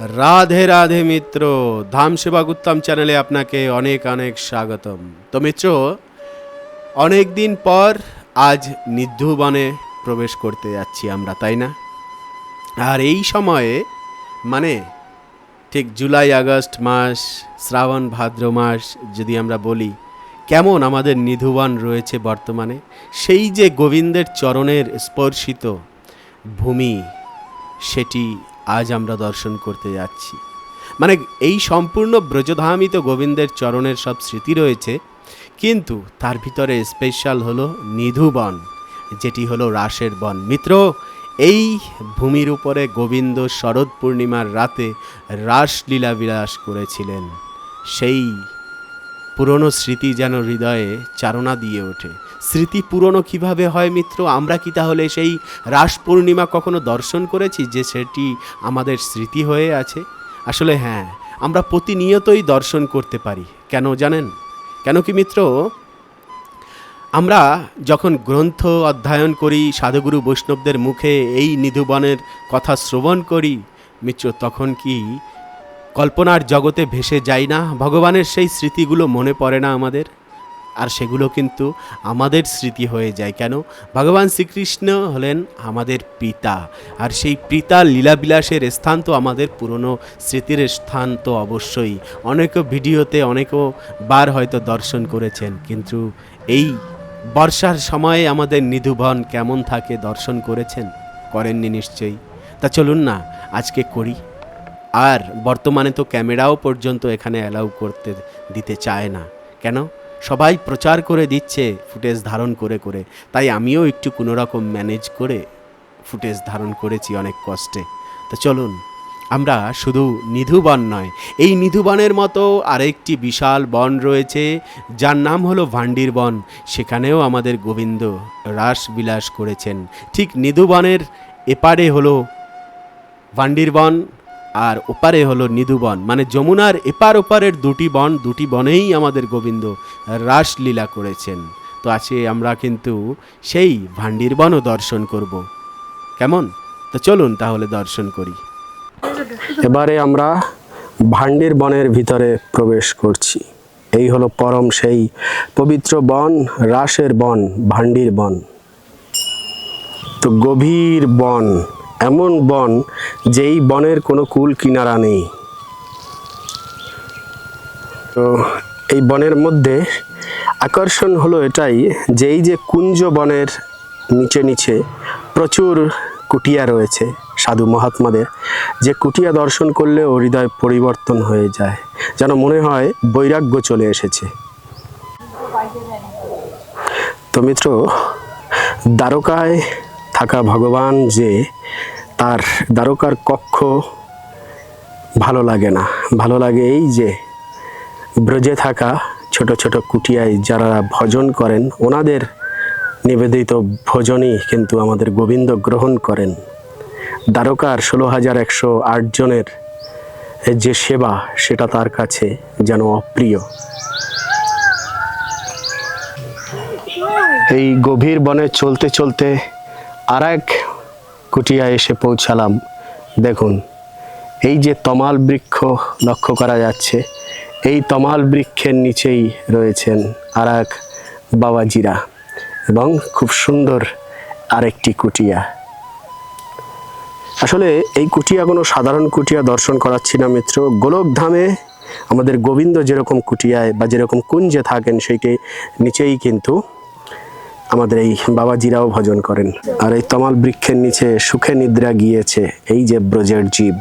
রাধে রাধে মিত্র, ধাম সেবা উত্তম চ্যানেলে আপনাকে অনেক অনেক স্বাগতম। তো মিত্র অনেক দিন পর আজ নিধ্যুবনে প্রবেশ করতে যাচ্ছি আমরা, তাই না? আর এই সময়ে মানে ঠিক জুলাই, আগস্ট মাস, শ্রাবণ, ভাদ্র মাস যদি আমরা বলি, কেমন আমাদের নিধুবন রয়েছে বর্তমানে? সেই যে গোবিন্দের চরণের স্পর্শিত ভূমি, সেটি আজ আমরা দর্শন করতে যাচ্ছি। মানে এই সম্পূর্ণ ব্রজধামিত গোবিন্দের চরণের সব স্মৃতি রয়েছে, কিন্তু তার ভিতরে স্পেশাল হলো নিধুবন যেটি হলো রাসের বন। মিত্র, এই ভূমির উপরে গোবিন্দ শরৎ পূর্ণিমার রাতে রাসলীলা বিলাস করেছিলেন। সেই পুরনো স্মৃতি যেন হৃদয়ে চারণা দিয়ে ওঠে। স্মৃতি পুরনো কীভাবে হয় মিত্র? আমরা কি তাহলে সেই রাস পূর্ণিমা কখনো দর্শন করেছি যে সেটি আমাদের স্মৃতি হয়ে আছে? আসলে হ্যাঁ আমরা প্রতিনিয়তই দর্শন করতে পারি। কেন জানেন? কেন কি মিত্র? আমরা যখন গ্রন্থ অধ্যয়ন করি, সাধুগুরু বৈষ্ণবদের মুখে এই নিধুবনের কথা শ্রবণ করি, মিত্র, তখন কি কল্পনার জগতে ভেসে যাই না? ভগবানের সেই স্মৃতিগুলো মনে পড়ে না আমাদের? আর সেগুলো কিন্তু আমাদের স্মৃতি হয়ে যায়। কেন? ভগবান শ্রীকৃষ্ণ হলেন আমাদের পিতা। আর সেই পিতা লীলাবিলাসের স্থান তো আমাদের পুরনো স্মৃতির স্থান তো অবশ্যই। অনেক ভিডিওতে অনেকও বার হয়তো দর্শন করেছেন, কিন্তু এই বর্ষার সময়ে আমাদের নিধুবন কেমন থাকে দর্শন করেছেন? করেননি নিশ্চয়ই। তা চলুন না, আজকে করি। আর বর্তমানে তো ক্যামেরাও পর্যন্ত এখানে অ্যালাউ করতে দিতে চায় না। কেন? সবাই প্রচার করে দিচ্ছে ফুটেজ ধারণ করে করে। তাই আমিও একটু কোনো রকম ম্যানেজ করে ফুটেজ ধারণ করেছি অনেক কষ্টে। তো চলুন, আমরা শুধু নিধুবন নয়, এই নিধুবনের মতো আরেকটি বিশাল বন রয়েছে, যার নাম হলো ভান্ডির বন। সেখানেও আমাদের গোবিন্দ রাস বিলাস করেছেন। ঠিক নিধুবনের এপারে হলো ভান্ডির বন আর ওপারে হলো নিধুবন মানে যমুনার এপার ওপারের দুটি বন, দুটি বনেই আমাদের গোবিন্দ রাসলীলা করেছেন। তো আছে আমরা কিন্তু সেই ভান্ডির বনও দর্শন করব। কেমন? তো চলুন তাহলে দর্শন করি। এবারে আমরা ভান্ডির বনের ভিতরে প্রবেশ করছি। এই হলো পরম সেই পবিত্র বন, রাসের বন ভান্ডির বন। তো গভীর বন। এমন বন যেই বনের কোনো কুল কিনারা নেই। তো এই বনের মধ্যে আকর্ষণ হলো এটাই যে এই যে কুঞ্জ বনের নিচে নিচে প্রচুর কুটিয়া রয়েছে সাধু মহাত্মাদের। যে কুটিয়া দর্শন করলে ও হৃদয় পরিবর্তন হয়ে যায়, যেন মনে হয় বৈরাগ্য চলে এসেছে। তো মিত্র, দ্বারকায় থাকা ভগবান যে তার দ্বারকার কক্ষ ভালো লাগে না। ভালো লাগে এই যে ব্রজে থাকা ছোট ছোট কুটিয়ায় যারা ভজন করেন, ওনাদের নিবেদিত ভোজনই কিন্তু আমাদের গোবিন্দ গ্রহণ করেন। দ্বারকার ষোলো হাজার একশো জনের যে সেবা, সেটা তার কাছে যেন অপ্রিয়। এই গভীর বনে চলতে চলতে আর এক কুটিয়া এসে পৌঁছালাম। দেখুন, এই যে তমাল বৃক্ষ লক্ষ্য করা যাচ্ছে, এই তমাল বৃক্ষের নিচেই রয়েছেন আর এক বাবাজিরা এবং খুব সুন্দর আরেকটি কুটিয়া। আসলে এই কুটিয়া কোনো সাধারণ কুটিয়া দর্শন করাচ্ছি না মিত্র। গোলকধামে আমাদের গোবিন্দ যেরকম কুটিয়ায় বা যেরকম কুঞ্জে থাকেন, সেইটি নিচেই কিন্তু আমাদের এই বাবাজিরাও ভজন করেন। আর এই তমাল বৃক্ষের নিচে সুখে নিদ্রা গিয়েছে, এই যে ব্রজের জীব।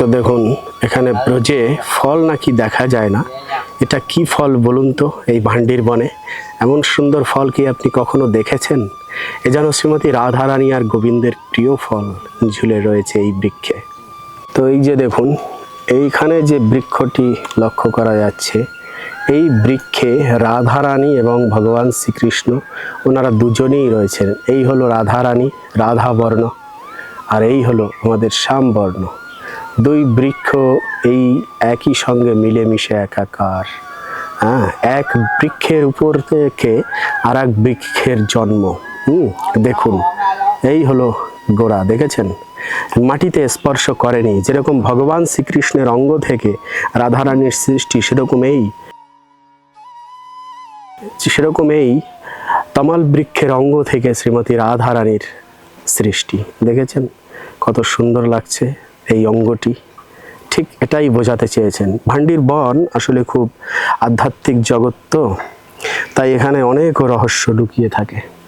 তো দেখুন, এখানে ব্রজে ফল নাকি দেখা যায় না। এটা কি ফল বলুন তো, এই ভান্ডির বনে? এমন সুন্দর ফল কি আপনি কখনো দেখেছেন? এ যেন শ্রীমতী রাধারানী আর গোবিন্দের প্রিয় ফল ঝুলে রয়েছে এই বৃক্ষে। তো এই যে দেখুন, এইখানে যে বৃক্ষটি লক্ষ্য করা যাচ্ছে এই বৃক্ষে রাধারানী এবং ভগবান শ্রীকৃষ্ণ, ওনারা দুজনেই রয়েছেন। এই হলো রাধারানী রাধা বর্ণ আর এই হলো আমাদের শ্যামবর্ণ। দুই বৃক্ষ এই একই সঙ্গে মিলেমিশে একাকার। হ্যাঁ এক বৃক্ষের উপর থেকে আর এক বৃক্ষের জন্ম। হুম, দেখুন, এই হলো গোড়া, দেখেছেন? মাটিতে স্পর্শ করেনি। যেরকম ভগবান শ্রীকৃষ্ণের অঙ্গ থেকে রাধারানীর সৃষ্টি, সেরকম এই সেরকম এই তমাল বৃক্ষের অঙ্গ থেকে শ্রীমতী রাধারানীর সৃষ্টি। দেখেছেন? কত সুন্দর লাগছে এই অঙ্গটি। ঠিক এটাই বোঝাতে চেয়েছেন। ভান্ডির বন আসলে খুব আধ্যাত্মিক জগৎ তো, তাই এখানে অনেক রহস্য লুকিয়ে থাকে।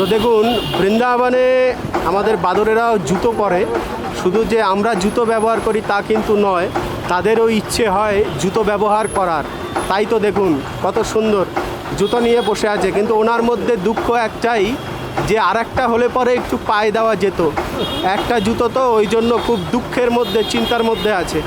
তো দেখুন, বৃন্দাবনে আমাদের বাদরেরাও জুতো পরে। শুধু যে আমরা জুতো ব্যবহার করি তা কিন্তু নয়, তাদেরও ইচ্ছে হয় জুতো ব্যবহার করার। তাই তো দেখুন, কত সুন্দর জুতো নিয়ে বসে আছে। কিন্তু ওনার মধ্যে দুঃখ একটাই, যে আর একটা হলে পরে একটু পায়ে দেওয়া যেত। একটা জুতো তো ওই জন্য খুব দুঃখের মধ্যে, চিন্তার মধ্যে আছে।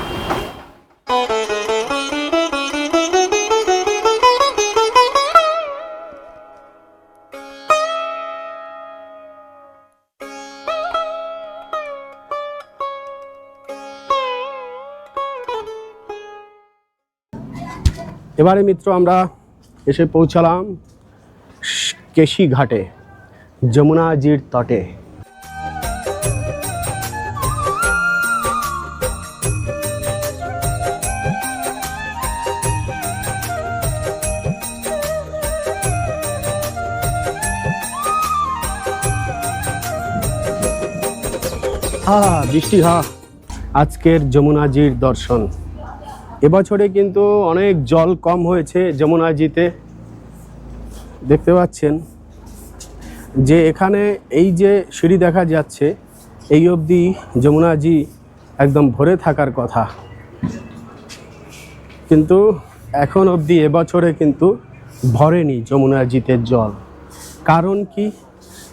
এবারে মিত্র, আমরা এসে পৌঁছালাম কেশি ঘাটে, যমুনাজির তটে। হা বৃষ্টি, হা। আজকের যমুনাজির দর্শন। এবছরে কিন্তু অনেক জল কম হয়েছে যমুনাজিতে দেখতে পাচ্ছেন যে এখানে এই যে সিঁড়ি দেখা যাচ্ছে, এই অবধি যমুনাজি একদম ভরে থাকার কথা। কিন্তু এখন অবধি এবছরে কিন্তু ভরেনি যমুনাজিতে জল। কারণ কি?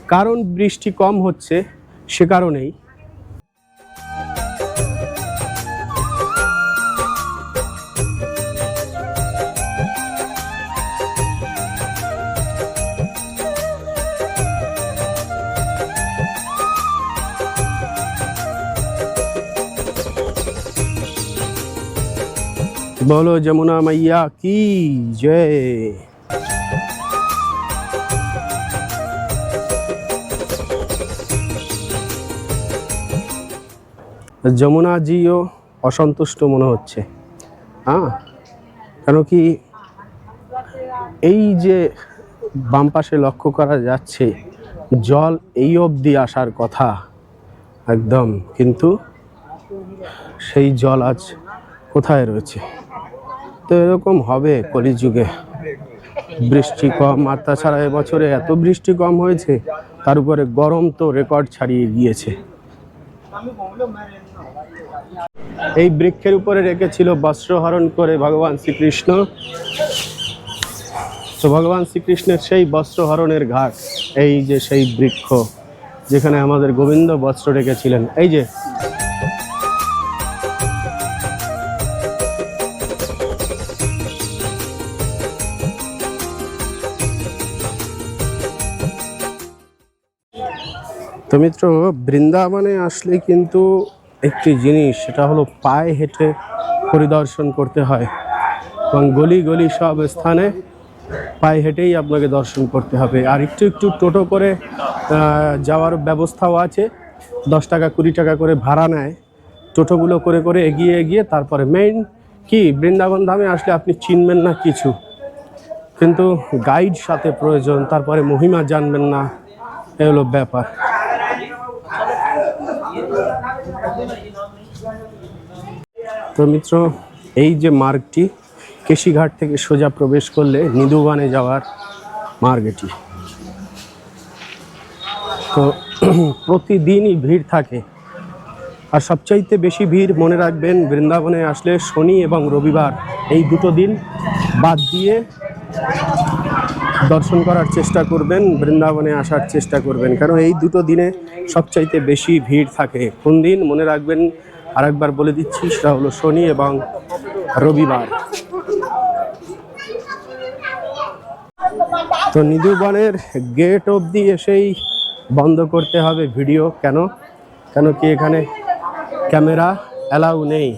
কারণ বৃষ্টি কম হচ্ছে, সে কারণেই বলো যমুনা মাইয়া, কি জয়? যমুনা জিও অসন্তুষ্ট মনে হচ্ছে। হ্যাঁ? কেন কি এই যে বাম পাশে লক্ষ্য করা যাচ্ছে, জল এই অবধি আসার কথা। একদম, কিন্তু সেই জল আজ কোথায় রয়েছে? তো এরকম হবে কলিযুগে বৃষ্টি কম, আর তাছাড়া এবছরে এত বৃষ্টি কম হয়েছে, তার উপরে গরম তো রেকর্ড ছাড়িয়ে গিয়েছে। এই বৃক্ষের উপরে রেখেছিল বস্ত্রহরণ করে ভগবান শ্রীকৃষ্ণ। তো ভগবান শ্রীকৃষ্ণের সেই বস্ত্রহরণের ঘাট, এই যে সেই বৃক্ষ, যেখানে আমাদের গোবিন্দ বস্ত্র রেখেছিলেন। এই যে তো মিত্র, বৃন্দাবনে আসলে কিন্তু একটি জিনিস, সেটা হলো পায়ে হেঁটে পরিদর্শন করতে হয়। এবং গলি গলি সব স্থানে পায়ে হেঁটেই আপনাকে দর্শন করতে হবে। আর একটু একটু টোটো করে যাওয়ার ব্যবস্থাও আছে। দশ টাকা, কুড়ি টাকা করে ভাড়া নেয়। টোটোগুলো করে করে এগিয়ে এগিয়ে তারপরে মেইন কি, বৃন্দাবন ধামে আসলে আপনি চিনবেন না কিছু। কিন্তু গাইড সাথে প্রয়োজন, তারপরে মহিমা জানবেন না, এ হলো ব্যাপার। তো মিত্র, এই যে মার্গটি, কেশিঘাট থেকে সোজা প্রবেশ করলে নিদুবানে যাওয়ার মার্গ এটি। তো প্রতিদিনই ভিড় থাকে। আর সবচাইতে বেশি ভিড় মনে রাখবেন, বৃন্দাবনে আসলে শনি এবং রবিবার, এই দুটো দিন বাদ দিয়ে দর্শন করার চেষ্টা করবেন, বৃন্দাবনে আসার চেষ্টা করবেন। কারণ এই দুটো দিনে সবচাইতে বেশি ভিড় থাকে। কোন দিন মনে রাখবেন আরেকবার বলে দিচ্ছি, সেটা হলো শনি এবং রবিবার। তো নিধুবনের গেট অবধি এসেই বন্ধ করতে হবে ভিডিও। কেন? কেন কি এখানে ক্যামেরা অ্যালাউ নেই?